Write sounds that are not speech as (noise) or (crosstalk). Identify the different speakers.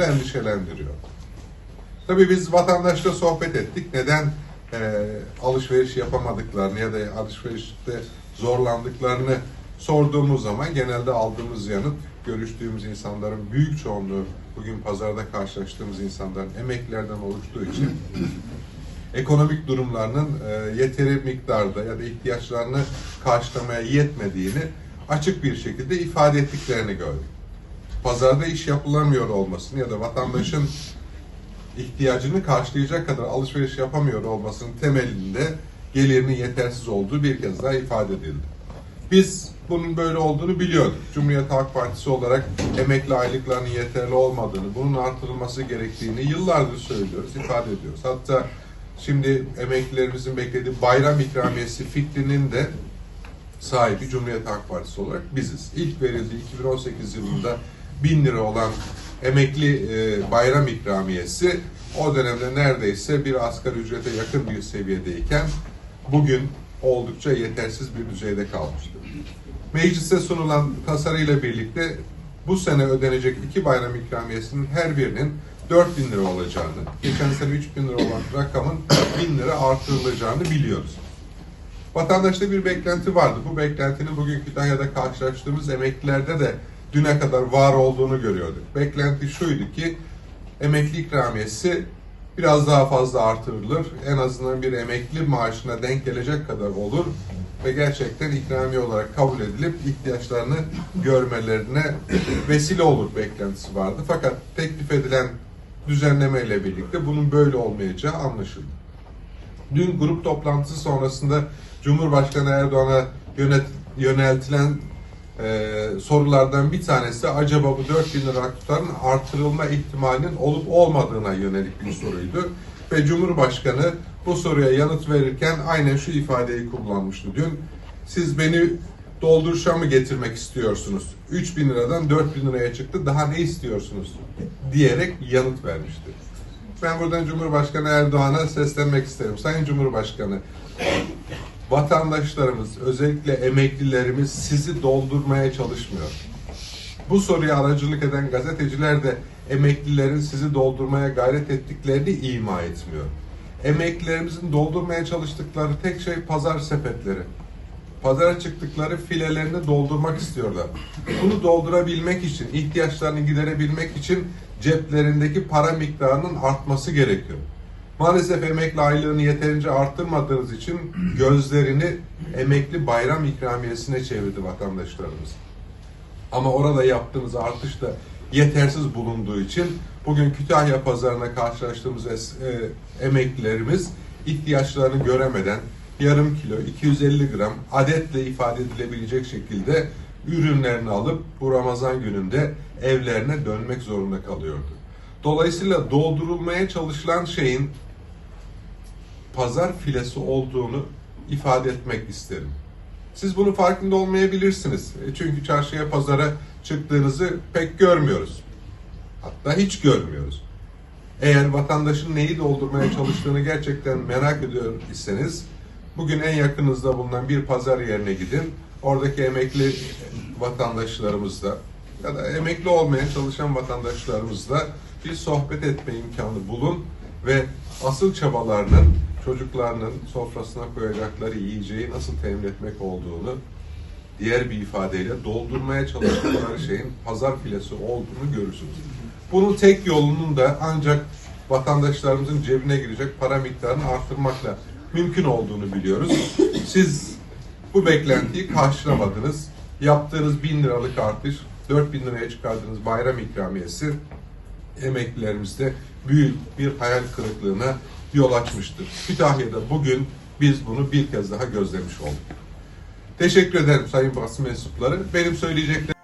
Speaker 1: konusunda endişelendiriyor. Tabii biz vatandaşla sohbet ettik. Neden e, alışveriş yapamadıklarını ya da alışverişte zorlandıklarını sorduğumuz zaman genelde aldığımız yanıt görüştüğümüz insanların büyük çoğunluğu bugün pazarda karşılaştığımız insanların emeklilerden oluştuğu için (laughs) ekonomik durumlarının e, yeteri miktarda ya da ihtiyaçlarını karşılamaya yetmediğini açık bir şekilde ifade ettiklerini gördük. Pazarda iş yapılamıyor olmasını ya da vatandaşın ihtiyacını karşılayacak kadar alışveriş yapamıyor olmasının temelinde gelirinin yetersiz olduğu bir kez daha ifade edildi. Biz bunun böyle olduğunu biliyorduk. Cumhuriyet Halk Partisi olarak emekli aylıklarının yeterli olmadığını, bunun artırılması gerektiğini yıllardır söylüyoruz, ifade ediyoruz. Hatta şimdi emeklilerimizin beklediği bayram ikramiyesi fikrinin de sahibi Cumhuriyet Halk Partisi olarak biziz. İlk verildiği 2018 yılında 1000 lira olan emekli e, bayram ikramiyesi o dönemde neredeyse bir asgari ücrete yakın bir seviyedeyken bugün oldukça yetersiz bir düzeyde kalmıştı. Meclise sunulan tasarıyla birlikte bu sene ödenecek iki bayram ikramiyesinin her birinin 4 bin lira olacağını, geçen sene 3 bin lira olan rakamın 1000 lira artırılacağını biliyoruz. Vatandaşta bir beklenti vardı. Bu beklentinin bugün Kütahya'da karşılaştığımız emeklilerde de düne kadar var olduğunu görüyorduk. Beklenti şuydu ki emekli ikramiyesi biraz daha fazla artırılır. En azından bir emekli maaşına denk gelecek kadar olur ve gerçekten ikramiye olarak kabul edilip ihtiyaçlarını görmelerine vesile olur beklentisi vardı. Fakat teklif edilen düzenleme ile birlikte bunun böyle olmayacağı anlaşıldı. Dün grup toplantısı sonrasında Cumhurbaşkanı Erdoğan'a yöneltilen e, sorulardan bir tanesi acaba bu 4 bin lira tutarın artırılma ihtimalinin olup olmadığına yönelik bir soruydu. Ve Cumhurbaşkanı bu soruya yanıt verirken aynen şu ifadeyi kullanmıştı dün. Siz beni dolduruşa mı getirmek istiyorsunuz? 3 bin liradan 4 bin liraya çıktı daha ne istiyorsunuz? diyerek yanıt vermişti. Ben buradan Cumhurbaşkanı Erdoğan'a seslenmek isterim. Sayın Cumhurbaşkanı, vatandaşlarımız, özellikle emeklilerimiz sizi doldurmaya çalışmıyor. Bu soruya aracılık eden gazeteciler de emeklilerin sizi doldurmaya gayret ettiklerini ima etmiyor. Emeklilerimizin doldurmaya çalıştıkları tek şey pazar sepetleri. Pazara çıktıkları filelerini doldurmak istiyorlar. Bunu doldurabilmek için, ihtiyaçlarını giderebilmek için ceplerindeki para miktarının artması gerekiyor. Maalesef emekli aylığını yeterince arttırmadığınız için gözlerini emekli bayram ikramiyesine çevirdi vatandaşlarımız. Ama orada yaptığımız artış da yetersiz bulunduğu için bugün Kütahya pazarına karşılaştığımız es- e, emeklilerimiz ihtiyaçlarını göremeden yarım kilo, 250 gram adetle ifade edilebilecek şekilde ürünlerini alıp bu Ramazan gününde evlerine dönmek zorunda kalıyordu. Dolayısıyla doldurulmaya çalışılan şeyin pazar filesi olduğunu ifade etmek isterim. Siz bunun farkında olmayabilirsiniz. E, Çünkü çarşıya, pazara çıktığınızı pek görmüyoruz. Hatta hiç görmüyoruz. Eğer vatandaşın neyi doldurmaya çalıştığını gerçekten merak ediyor iseniz, bugün en yakınızda bulunan bir pazar yerine gidin. Oradaki emekli vatandaşlarımızla ya da emekli olmaya çalışan vatandaşlarımızla bir sohbet etme imkanı bulun ve asıl çabalarının çocuklarının sofrasına koyacakları yiyeceği nasıl temin etmek olduğunu diğer bir ifadeyle doldurmaya çalıştıkları (coughs) şeyin pazar filesi olduğunu görürsünüz. Bunun tek yolunun da ancak vatandaşlarımızın cebine girecek para miktarını arttırmakla mümkün olduğunu biliyoruz. Siz bu beklentiyi karşılamadınız. Yaptığınız bin liralık artış, 4 bin liraya çıkardığınız bayram ikramiyesi emeklilerimizde büyük bir hayal kırıklığına yol açmıştır. Kütahya'da bugün biz bunu bir kez daha gözlemiş olduk. Teşekkür ederim sayın basın mensupları. Benim söyleyeceklerim